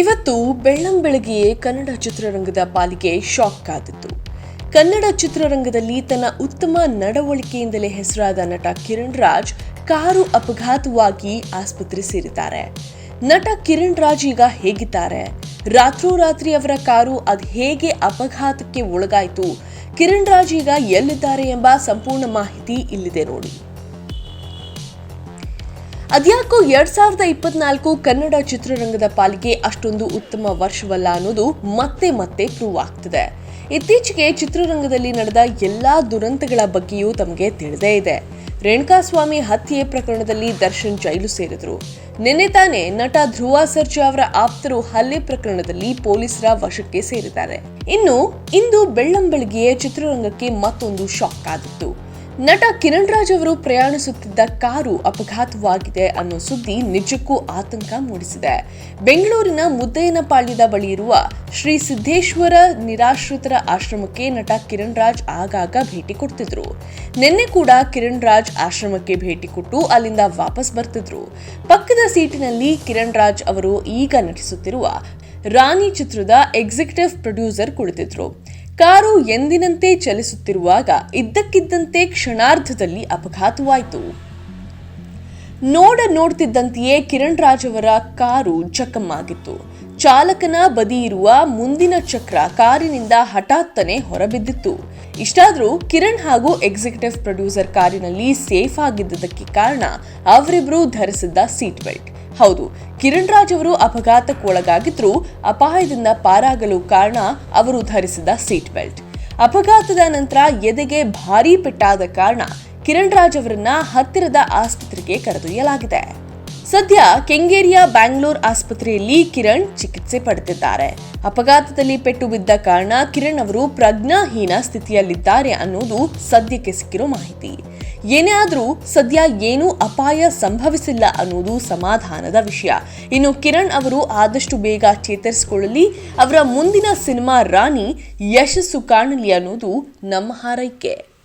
ಇವತ್ತು ಬೆಳ್ಳಂಬೆಳಗ್ಗೆಯೇ ಕನ್ನಡ ಚಿತ್ರರಂಗದ ಪಾಲಿಗೆ ಶಾಕ್ ಕಾದಿತ್ತು ಕನ್ನಡ ಚಿತ್ರರಂಗದಲ್ಲಿ ತನ್ನ ಉತ್ತಮ ನಡವಳಿಕೆಯಿಂದಲೇ ಹೆಸರಾದ ನಟ ಕಿರಣ್ ರಾಜ್ ಕಾರು ಅಪಘಾತವಾಗಿ ಆಸ್ಪತ್ರೆ ಸೇರಿದ್ದಾರೆ. ನಟ ಕಿರಣ್ ರಾಜ್ ಈಗ ಹೇಗಿದ್ದಾರೆ? ರಾತ್ರೋರಾತ್ರಿ ಅವರ ಕಾರು ಅದು ಹೇಗೆ ಅಪಘಾತಕ್ಕೆ ಒಳಗಾಯಿತು? ಕಿರಣ್ ರಾಜ್ ಈಗ ಎಲ್ಲಿದ್ದಾರೆ ಎಂಬ ಸಂಪೂರ್ಣ ಮಾಹಿತಿ ಇಲ್ಲಿದೆ ನೋಡಿ. ಅದ್ಯಾಕೋ ಎರಡ್ ಸಾವಿರದ ಇಪ್ಪತ್ನಾಲ್ಕು ಕನ್ನಡ ಚಿತ್ರರಂಗದ ಪಾಲಿಗೆ ಅಷ್ಟೊಂದು ಉತ್ತಮ ವರ್ಷವಲ್ಲ ಅನ್ನೋದು ಮತ್ತೆ ಮತ್ತೆ ಪ್ರೂವ್ ಆಗ್ತಿದೆ. ಇತ್ತೀಚೆಗೆ ಚಿತ್ರರಂಗದಲ್ಲಿ ನಡೆದ ಎಲ್ಲಾ ದುರಂತಗಳ ಬಗ್ಗೆಯೂ ತಮಗೆ ತಿಳಿದೇ ಇದೆ. ರೇಣುಕಾಸ್ವಾಮಿ ಹತ್ಯೆ ಪ್ರಕರಣದಲ್ಲಿ ದರ್ಶನ್ ಜೈಲು ಸೇರಿದ್ರು. ನಿನ್ನೆ ತಾನೇ ನಟ ಧ್ರುವ ಸರ್ಜಾ ಅವರ ಆಪ್ತರು ಹಲ್ಲೆ ಪ್ರಕರಣದಲ್ಲಿ ಪೊಲೀಸರ ವಶಕ್ಕೆ ಸೇರಿದ್ದಾರೆ. ಇನ್ನು ಇಂದು ಬೆಳ್ಳಂಬೆಳಗ್ಗೆಯೇ ಚಿತ್ರರಂಗಕ್ಕೆ ಮತ್ತೊಂದು ಶಾಕ್ ಆದಿತ್ತು ನಟ ಕಿರಣ್ ರಾಜ್ ಅವರು ಪ್ರಯಾಣಿಸುತ್ತಿದ್ದ ಕಾರು ಅಪಘಾತವಾಗಿದೆ ಅನ್ನೋ ಸುದ್ದಿ ನಿಜಕ್ಕೂ ಆತಂಕ ಮೂಡಿಸಿದೆ. ಬೆಂಗಳೂರಿನ ಮುದ್ದಯ್ಯನಪಾಳ್ಯದ ಬಳಿ ಇರುವ ಶ್ರೀ ಸಿದ್ದೇಶ್ವರ ನಿರಾಶ್ರಿತರ ಆಶ್ರಮಕ್ಕೆ ನಟ ಕಿರಣ್ ರಾಜ್ ಆಗಾಗ ಭೇಟಿ ಕೊಡ್ತಿದ್ರು. ನಿನ್ನೆ ಕೂಡ ಕಿರಣ್ ರಾಜ್ ಆಶ್ರಮಕ್ಕೆ ಭೇಟಿ ಕೊಟ್ಟು ಅಲ್ಲಿಂದ ವಾಪಸ್ ಬರ್ತಿದ್ರು. ಪಕ್ಕದ ಸೀಟಿನಲ್ಲಿ ಕಿರಣ್ ರಾಜ್ ಅವರು ಈಗ ನಟಿಸುತ್ತಿರುವ ರಾಣಿ ಚಿತ್ರದ ಎಕ್ಸಿಕ್ಯೂಟಿವ್ ಪ್ರೊಡ್ಯೂಸರ್ ಕುಳಿತಿದ್ರು. ಕಾರು ಎಂದಿನಂತೆ ಚಲಿಸುತ್ತಿರುವಾಗ ಇದ್ದಕ್ಕಿದ್ದಂತೆ ಕ್ಷಣಾರ್ಧದಲ್ಲಿ ಅಪಘಾತವಾಯಿತು. ನೋಡ ನೋಡ್ತಿದ್ದಂತೆಯೇ ಕಿರಣ್ ರಾಜ್ ಅವರ ಕಾರು ಜಖಮ್ಮಾಗಿತ್ತು ಚಾಲಕನ ಬದಿ ಇರುವ ಮುಂದಿನ ಚಕ್ರ ಕಾರಿನಿಂದ ಹಠಾತ್ತನೆ ಹೊರಬಿದ್ದಿತ್ತು. ಇಷ್ಟಾದರೂ ಕಿರಣ್ ಹಾಗೂ ಎಕ್ಸಿಕ್ಯೂಟಿವ್ ಪ್ರೊಡ್ಯೂಸರ್ ಕಾರಿನಲ್ಲಿ ಸೇಫ್ ಆಗಿದ್ದದಕ್ಕೆ ಕಾರಣ ಅವರಿಬ್ರು ಧರಿಸಿದ್ದ ಸೀಟ್ ಬೆಲ್ಟ್. ಹೌದು ಕಿರಣ್ ರಾಜ್ ಅವರು ಅಪಘಾತಕ್ಕೊಳಗಾಗಿದ್ರು ಅಪಾಯದಿಂದ ಪಾರಾಗಲು ಕಾರಣ ಅವರು ಧರಿಸಿದ ಸೀಟ್ ಬೆಲ್ಟ್. ಅಪಘಾತದ ನಂತರ ಎದೆಗೆ ಭಾರೀ ಪೆಟ್ಟಾದ ಕಾರಣ ಕಿರಣ್ ರಾಜ್ ಅವರನ್ನ ಹತ್ತಿರದ ಆಸ್ಪತ್ರೆಗೆ ಕರೆದೊಯ್ಯಲಾಗಿದೆ. ಸದ್ಯ ಕೆಂಗೇರಿಯ ಬ್ಯಾಂಗ್ಳೂರ್ ಆಸ್ಪತ್ರೆಯಲ್ಲಿ ಕಿರಣ್ ಚಿಕಿತ್ಸೆ ಪಡೆದಿದ್ದಾರೆ. ಅಪಘಾತದಲ್ಲಿ ಪೆಟ್ಟು ಬಿದ್ದ ಕಾರಣ ಕಿರಣ್ ಅವರು ಪ್ರಜ್ಞಾಹೀನ ಸ್ಥಿತಿಯಲ್ಲಿದ್ದಾರೆ ಅನ್ನೋದು ಸದ್ಯಕ್ಕೆ ಸಿಕ್ಕಿರೋ ಮಾಹಿತಿ. ಏನೇ ಆದರೂ ಸದ್ಯ ಏನೂ ಅಪಾಯ ಸಂಭವಿಸಿಲ್ಲ ಅನ್ನೋದು ಸಮಾಧಾನದ ವಿಷಯ. ಇನ್ನು ಕಿರಣ್ ಅವರು ಆದಷ್ಟು ಬೇಗ ಚೇತರಿಸಿಕೊಳ್ಳಲಿ. ಅವರ ಮುಂದಿನ ಸಿನಿಮಾ ರಾಣಿ ಯಶಸ್ಸು ಕಾಣಲಿ ಅನ್ನೋದು ನಮ್ಮ ಹಾರೈಕೆ.